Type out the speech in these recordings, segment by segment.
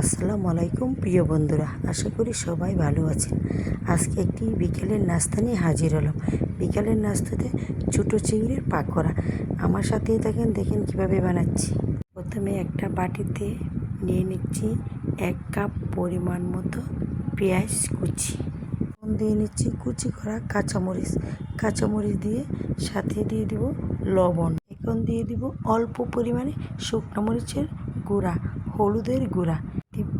আসসালামু আলাইকুম, প্রিয় বন্ধুরা। আশা করি সবাই ভালো আছেন। আজকে একটি বিকেলের নাস্তা নিয়ে হাজির হলাম। বিকেলের নাস্তাতে ছোটো চিংড়ির পাকোড়া। আমার সাথেই থাকেন, দেখেন কীভাবে বানাচ্ছি। প্রথমে একটা বাটিতে নিয়ে নিচ্ছি এক কাপ পরিমাণ মতো পেঁয়াজ কুচি। দিয়ে নিচ্ছি কুচি করা কাঁচামরিচ। কাঁচামরিচ দিয়ে সাথে দিয়ে দিব লবণ। এখন দিয়ে দিব অল্প পরিমাণে শুকনো মরিচের গুঁড়া। হলুদের গুঁড়া।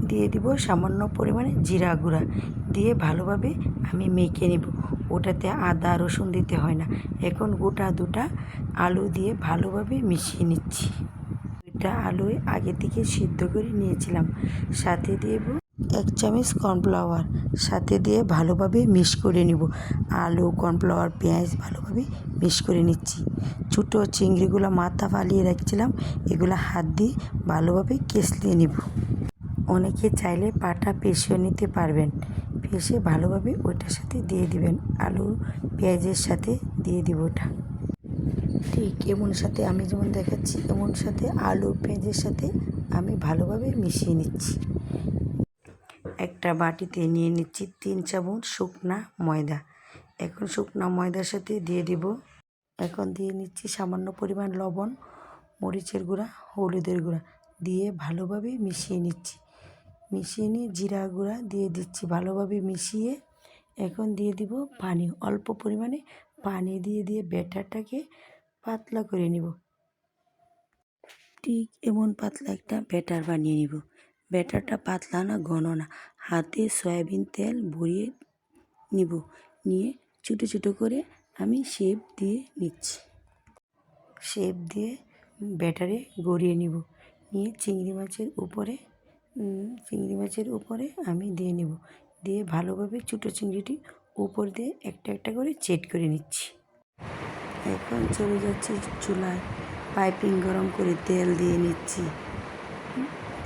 দিয়ে দিব সামান্য পরিমাণে জিরা গুঁড়া। দিয়ে ভালোভাবে আমি মেখে নেব। ওটাতে আদা, রসুন দিতে হয় না। এখন গোটা দুটা আলু দিয়ে ভালোভাবে মিশিয়ে নিচ্ছি। দুটা আলু আগে থেকে সিদ্ধ করে নিয়েছিলাম। সাথে দেব এক চামচ কর্নফ্লাওয়ার, সাথে দিয়ে ভালোভাবে মিক্স করে নিব। আলু, কর্নফ্লাওয়ার, পেঁয়াজ ভালোভাবে মিক্স করে নিচ্ছি। ছোটো চিংড়িগুলো মাথা ফালিয়ে রাখছিলাম, এগুলো হাত দিয়ে ভালোভাবে কেসলিয়ে নিব। অনেকে চাইলে পাটা পেশিও নিতে পারবেন। পেশে ভালোভাবে ওইটার সাথে দিয়ে দিবেন। আলু, পেঁয়াজের সাথে দিয়ে দিব ওটা। ঠিক এমন সাথে আমি যেমন দেখাচ্ছি, এমন সাথে আলু, পেঁয়াজের সাথে আমি ভালোভাবে মিশিয়ে নিচ্ছি। একটা বাটিতে নিয়ে নিচ্ছি তিন চামচ শুকনা ময়দা। এখন শুকনা ময়দার সাথে দিয়ে দিব। এখন দিয়ে নিচ্ছি সামান্য পরিমাণ লবণ, মরিচের গুঁড়া, হলুদের গুঁড়া দিয়ে ভালোভাবে মিশিয়ে নিচ্ছি। মিশিয়ে নিয়ে জিরা গুঁড়া দিয়ে দিচ্ছি ভালোভাবে মিশিয়ে। এখন দিয়ে দিব পানি, অল্প পরিমাণে পানি দিয়ে দিয়ে ব্যাটারটাকে পাতলা করে নিব। ঠিক এমন পাতলা একটা ব্যাটার বানিয়ে নিব। ব্যাটারটা পাতলা না, ঘন না। হাতে সয়াবিন তেল ভরিয়ে নিব। নিয়ে ছোটো ছোটো করে আমি শেপ দিয়ে নিচ্ছি। শেপ দিয়ে ব্যাটারে গড়িয়ে নিব। নিয়ে চিংড়ি মাছের উপরে চিংড়ি মাছের উপরে আমি দিয়ে নেব। দিয়ে ভালোভাবে ছোটো চিংড়িটি উপর দিয়ে একটা একটা করে চেট করে নিচ্ছি। এখন চলে যাচ্ছি চুলায়। পাইপিং গরম করে তেল দিয়ে নিচ্ছি।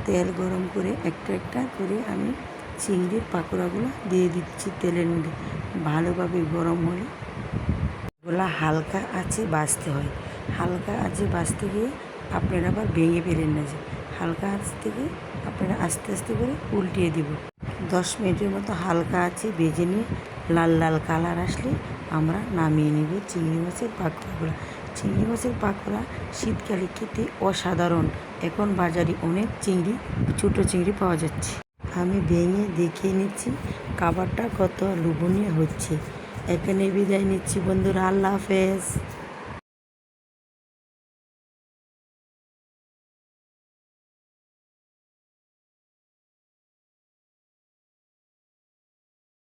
তেল গরম করে একটা একটা করে আমি চিংড়ির পাকোড়াগুলো দিয়ে দিচ্ছি তেলের মধ্যে। ভালোভাবে গরম হলে ওগুলা হালকা আছে বাছতে হয়। হালকা আছে বাছতে গিয়ে আপনারা আবার ভেঙে ফেলেন না যে। হালকা আঁচ থেকে আপনারা আস্তে আস্তে করে উল্টিয়ে দিব। দশ মিনিটের মতো হালকা আছে ভেজে নিয়ে লাল লাল কালার আসলে আমরা নামিয়ে নিব চিংড়ি মাছের পাকোড়াগুলো। চিংড়ি মাছের পাকোড়া শীতকালে খেতে অসাধারণ। এখন বাজারে অনেক চিংড়ি, ছোটো চিংড়ি পাওয়া যাচ্ছে। আমি ভেঙে দেখিয়ে নিচ্ছি, খাবারটা কত লোভনীয় হচ্ছে। এখানে বিদায় নিচ্ছি বন্ধুরা, আল্লাহ হাফেজ।